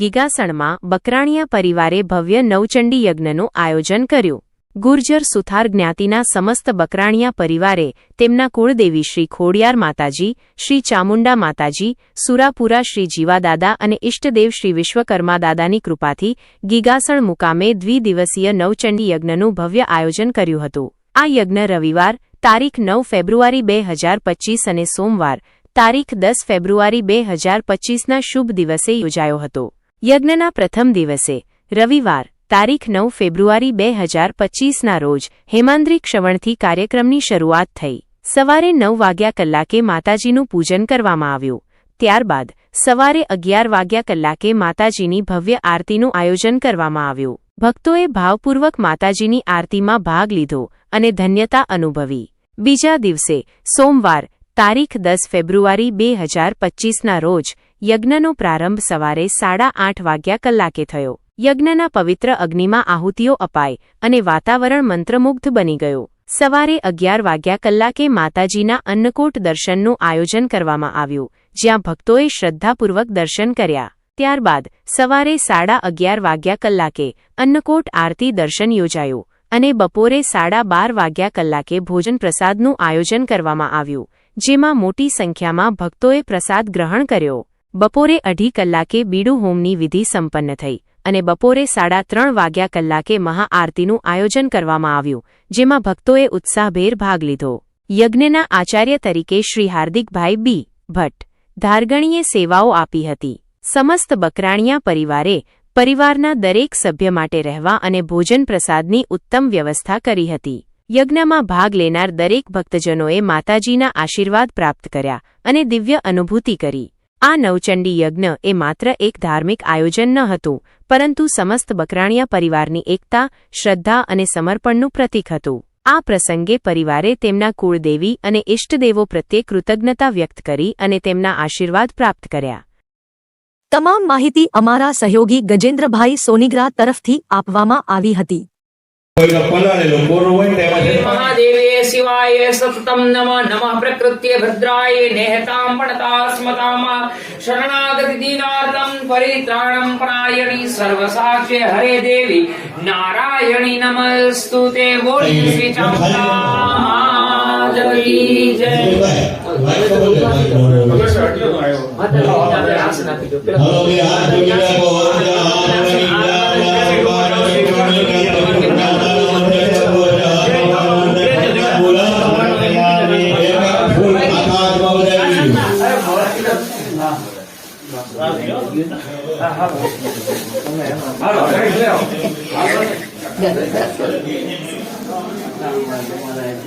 ગીગાસણમાં બકરાણિયા પરિવારે ભવ્ય નવચંડી યજ્ઞનું આયોજન કર્યું. ગુર્જર સુથાર જ્ઞાતિના સમસ્ત બકરાણિયા પરિવારે તેમના કુળદેવી શ્રી ખોડિયાર માતાજી, શ્રી ચામુંડા માતાજી, સુરાપુરા શ્રી જીવાદાદા અને ઇષ્ટદેવ શ્રી વિશ્વકર્મા દાદાની કૃપાથી ગીગાસણ મુકામે દ્વિદિવસીય નવચંડી યજ્ઞનું ભવ્ય આયોજન કર્યું હતું. આ યજ્ઞ રવિવાર, તારીખ નવ ફેબ્રુઆરી બે હજાર પચીસ અને સોમવાર, તારીખ દસ ફેબ્રુઆરી બે હજાર પચીસના શુભ દિવસે યોજાયો હતો. યજ્ઞના પ્રથમ દિવસે, રવિવાર, તારીખ નવ ફેબ્રુઆરી બે હજાર પચીસના રોજ, હેમાંદ્રી ક્ષવણથી કાર્યક્રમની શરૂઆત થઈ. સવારે નવ વાગ્યા કલાકે માતાજીનું પૂજન કરવામાં આવ્યું. ત્યારબાદ, સવારે અગિયાર વાગ્યા કલાકે માતાજીની ભવ્ય આરતીનું આયોજન કરવામાં આવ્યું. ભક્તોએ ભાવપૂર્વક માતાજીની આરતીમાં ભાગ લીધો અને ધન્યતા અનુભવી. બીજા દિવસે, સોમવાર, તારીખ દસ ફેબ્રુઆરી બે હજાર પચીસના રોજ યજ્ઞનો પ્રારંભ સવારે સાડા આઠ વાગ્યા કલાકે થયો. યજ્ઞના પવિત્ર અગ્નિમાં આહુતિઓ અપાય અને વાતાવરણ મંત્રમુગ્ધ બની ગયું. સવારે અગિયાર વાગ્યા કલાકે માતાજીના અન્નકૂટ દર્શનનું આયોજન કરવામાં આવ્યું, જ્યાં ભક્તોએ શ્રદ્ધાપૂર્વક દર્શન કર્યા. ત્યારબાદ સવારે સાડા અગિયાર વાગ્યા કલાકે અન્નકોટ આરતી દર્શન યોજાયું અને બપોરે સાડા બાર વાગ્યા કલાકે ભોજન પ્રસાદનું આયોજન કરવામાં આવ્યું, જેમાં મોટી સંખ્યામાં ભક્તોએ પ્રસાદ ગ્રહણ કર્યો. બપોરે અઢી કલાકે બીડુ હોમની વિધિ સંપન્ન થઈ અને બપોરે સાડા ત્રણ વાગ્યા કલાકે મહાઆરતીનું આયોજન કરવામાં આવ્યું, જેમાં ભક્તોએ ઉત્સાહભેર ભાગ લીધો. યજ્ઞના આચાર્ય તરીકે શ્રી હાર્દિકભાઈ બી. ભટ્ટ ધારગણીએ સેવાઓ આપી હતી. સમસ્ત બકરાણિયા પરિવારે પરિવારના દરેક સભ્ય માટે રહેવા અને ભોજન પ્રસાદની ઉત્તમ વ્યવસ્થા કરી હતી. યજ્ઞમાં ભાગ લેનાર દરેક ભક્તજનોએ માતાજીના આશીર્વાદ પ્રાપ્ત કર્યા અને દિવ્ય અનુભૂતિ કરી. આ નવચંડી યજ્ઞ એ માત્ર એક ધાર્મિક આયોજન ન હતું, પરંતુ સમસ્ત બકરાણિયા પરિવારની એકતા, શ્રદ્ધા અને સમર્પણનું પ્રતીક હતું. આ પ્રસંગે પરિવારે તેમના કુળદેવી અને ઇષ્ટદેવો પ્રત્યે કૃતજ્ઞતા વ્યક્ત કરી અને તેમના આશીર્વાદ પ્રાપ્ત કર્યા. તમામ માહિતી અમારા સહયોગી ગજેન્દ્રભાઈ સોનીગ્રા તરફથી આપવામાં આવી હતી. કોઈનો પલાળેલો કોરો હોય ને છે મહાદેવે શિવાય સતતમ નમ નમઃ પ્રકૃત્ય ભદ્રાય નેહતામ પણતાસ્મતામ શરણાગતિ દીનાર્તમ પરિત્રાણમ પરાયણી સર્વસાક્ષ્ય હરે દેવી નારાયણી નમસ્તુ તે બોલી શ્રી ચામુંડા જય જય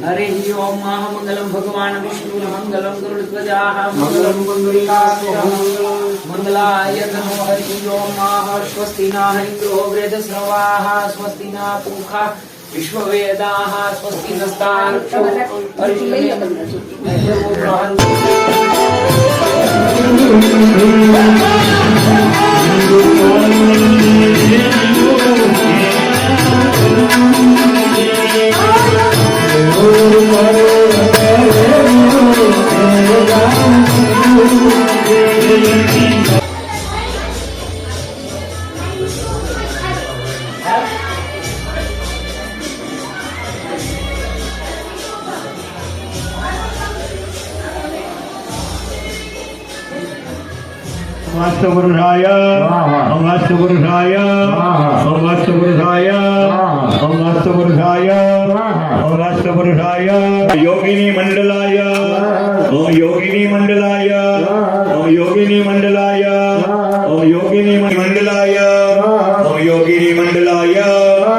हरे ओम मंगलम भगवान विष्णु मंगलम गरुड़ध्वजाः मंगलम मंगलाकाशः मंगलाय नमो हरि ओम स्वस्ति नः इन्द्रो वेदस्रवाः स्वस्ति नः पूषा विश्ववेदाः स्वस्ति नस्तार्क्ष्यो हरिः you. वास्तवरुषाय ओम ओम योगिनी मंडलाय ओम योगिनी मंडलाय ओम योगिनी मंडलाय ओम योगिनी मंडलाय ओम योगिनी मंडलाय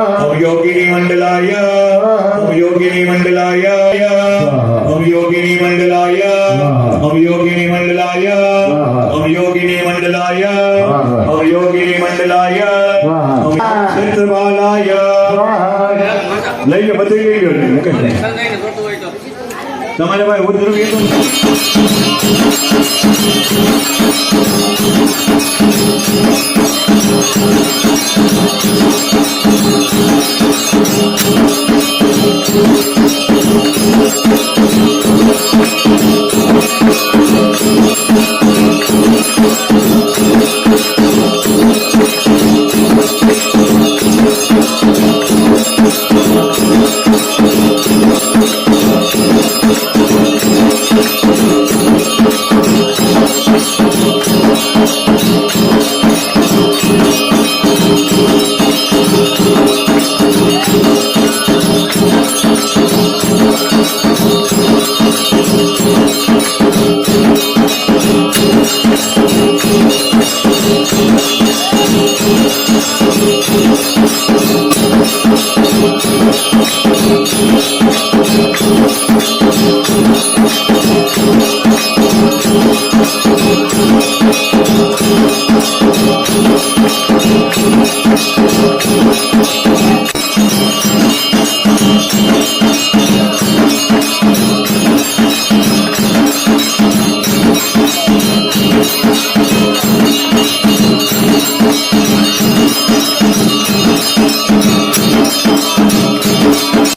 ओम योगिनी मंडलाय ओम योगिनी मंडलाय ओम योगिनी मंडलाय ओम योगिनी मंडलाय ક્ષેત્રપાલાય લઈ લો બધું લઈ લો તમારે ભાઈ ઉદ્ધર કીધું